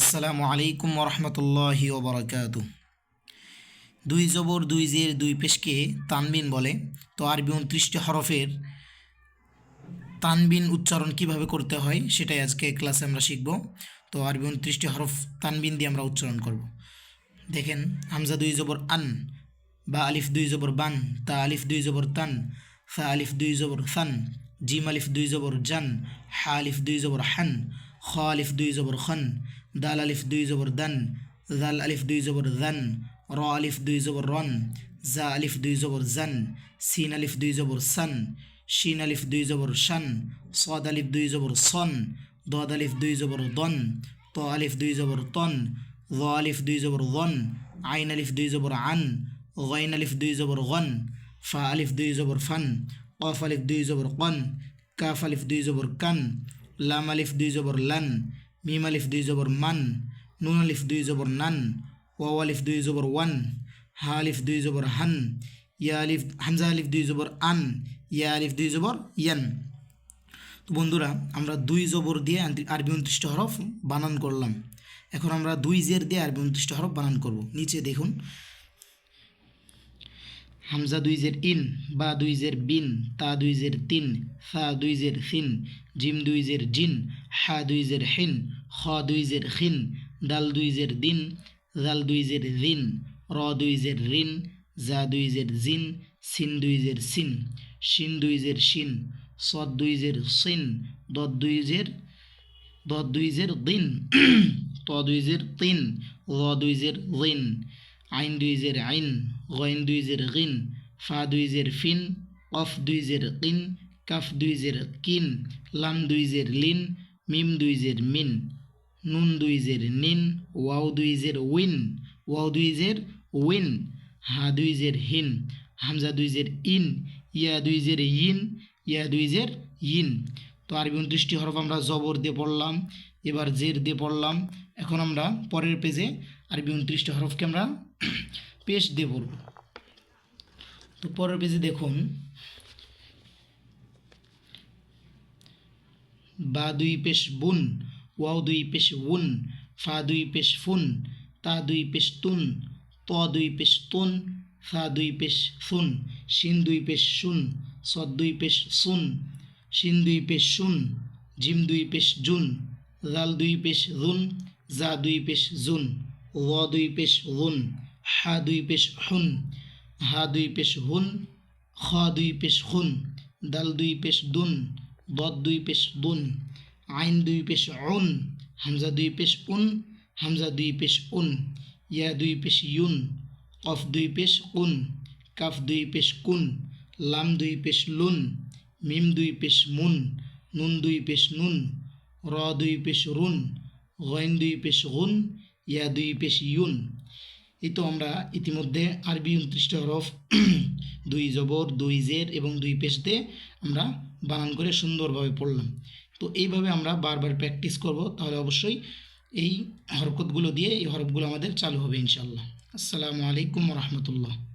আসসালামু আলাইকুম রহমতুল্লাহি ওবরাকাতু। দুই জবর, দুই জের, দুই পেশকে তানবিন বলে। তো আরবি উনত্রিশটি হরফের তানবিন উচ্চারণ কীভাবে করতে হয় সেটাই আজকে ক্লাসে আমরা শিখব। তো আরবি উনত্রিশটি হরফ তানবিন দিয়ে আমরা উচ্চারণ করব। দেখেন, হামজা দুই জবর আন, বা আলিফ দুই জবর বান, তা আলিফ দুই জবর তান, ফা আলিফ দুই জবর সান, জিম আলিফ দুই জবর জান, হা আলিফ দুই জবর হান খ আলিফ দুই জবর খন দাল আলিফ দুই জবর দান জাল আলিফ দুই জবর জান র আলিফ দুই জবর রন জা আলিফ দুই জবর জান সিন আলিফ দুই জবর সান শিন আলিফ দুই জবর শান সদ আলিফ দুই জবর সন দদ আলিফ দুই জবর দন ত আলিফ দুই জবর তন জ আলিফ দুই জবর গন আইন আলিফ দুই জবর আন গইন আলিফ দুই জবর গন ফা আলিফ দুই জবর ফান কফ আলিফ দুই জবর কন কাফ আলিফ দুই জবর কান লাম আলিফ দুই জবর লান মিম আলিফ দুই জবর মান নুন আলিফ দুই জবর নান ওয়াও আলিফ দুই জবর ওয়ান হা আলিফ দুই জবর হান ইয়া আলিফ হামজা আলিফ দুই জবর আন ইয়া আলিফ দুই জবর ইয়ান তো বন্ধুরা, আমরা দুই জবর দিয়ে আরবি উনত্রিশটা হরফ বানান করলাম। এখন আমরা দুই জের দিয়ে আরবি উনত্রিশটা হরফ বানান করব। নিচে দেখুন হামজা দুই জের ইন বা দুই জের বিন তা দুই জের তিন ফা দুই জের ফিন জিম দুই জের জিন হা দুই জের হিন খ দুই জের খিন দাল দুই জের দিন জাল দুই জের দিন র দুই জের রিন জা দুই জের জিন সিন দুই জের সিন শিন দুই জের শিন সদ দুই জের সিন দদ দুই জের দদ দুই জের দিন ত দুই জের তিন ল দুই জের লিন আইন দুই জের আইন গইন দুই জের গিন ফা দুই জের ফিন অফ দুই জের কিন কাফ দুই জের কিন লাম দুই জের লিন মিম দুই জের মিন নুন দুই জের নিন ওয়াও দুই জের উইন ওয়াও দুই জের উইন হা দুই জের হিন হামজা দুই জের ইন ইয়া দুই জের ইন ইয়া দুই জের ইন তো আরবি উনত্রিশটি হরফ আমরা জবর দিয়ে পড়লাম এবার জের দিয়ে পড়লাম এখন আমরা পরের পেজে আরবি উনত্রিশটি হরফকে আমরা পেশ দিয়ে পড়ব তো পরের পেজে দেখুন বা দুই পেশ বুন ওয়াও দুই পেশ উন ফা দুই পেশ ফুন তা দুই পেশ তুন ত দুই পেশ তুন ফা দুই পেশ ফুন শিন দুই পেশ শুন সদ দুই পেশ সুন শিন দুই পেশ শুন জিম দুই পেশ জুন জাল দুই পেশ জুন জা দুই পেশ জুন ল দুই পেশ গুন হা দুই পেশ হুন হা দুই পেশ হুন খ দুই পেশ খুন দাল দুই পেশ দুন দদ দুই পেশ দুন আইন দুই পেশ উন হামজা দুই পেশ উন হামজা দুই পেশ উন ইয়া দুই পেশ ইউন কফ দুই পেশ কুন কাফ দুই পেশ কুন লাম দুই পেশ লুন মিম দুই পেশ মুন নুন দুই পেশ নুন র দুই পেশ রুন গইন দুই পেশ গুন ইয়া দুই পেশ ইউন। এই তো আমরা ইতিমধ্যে আরবি উনত্রিশটা হরফ, দুই জবর, দুই জের এবং দুই পেশতে আমরা বানান করে সুন্দরভাবে পড়লাম। তো এইভাবে আমরা বারবার প্র্যাকটিস করব, তাহলে অবশ্যই এই হরকতগুলো দিয়ে এই হরফগুলো আমাদের চালু হবে ইনশাল্লাহ আসসালামু আলাইকুম রহমতুল্লাহ।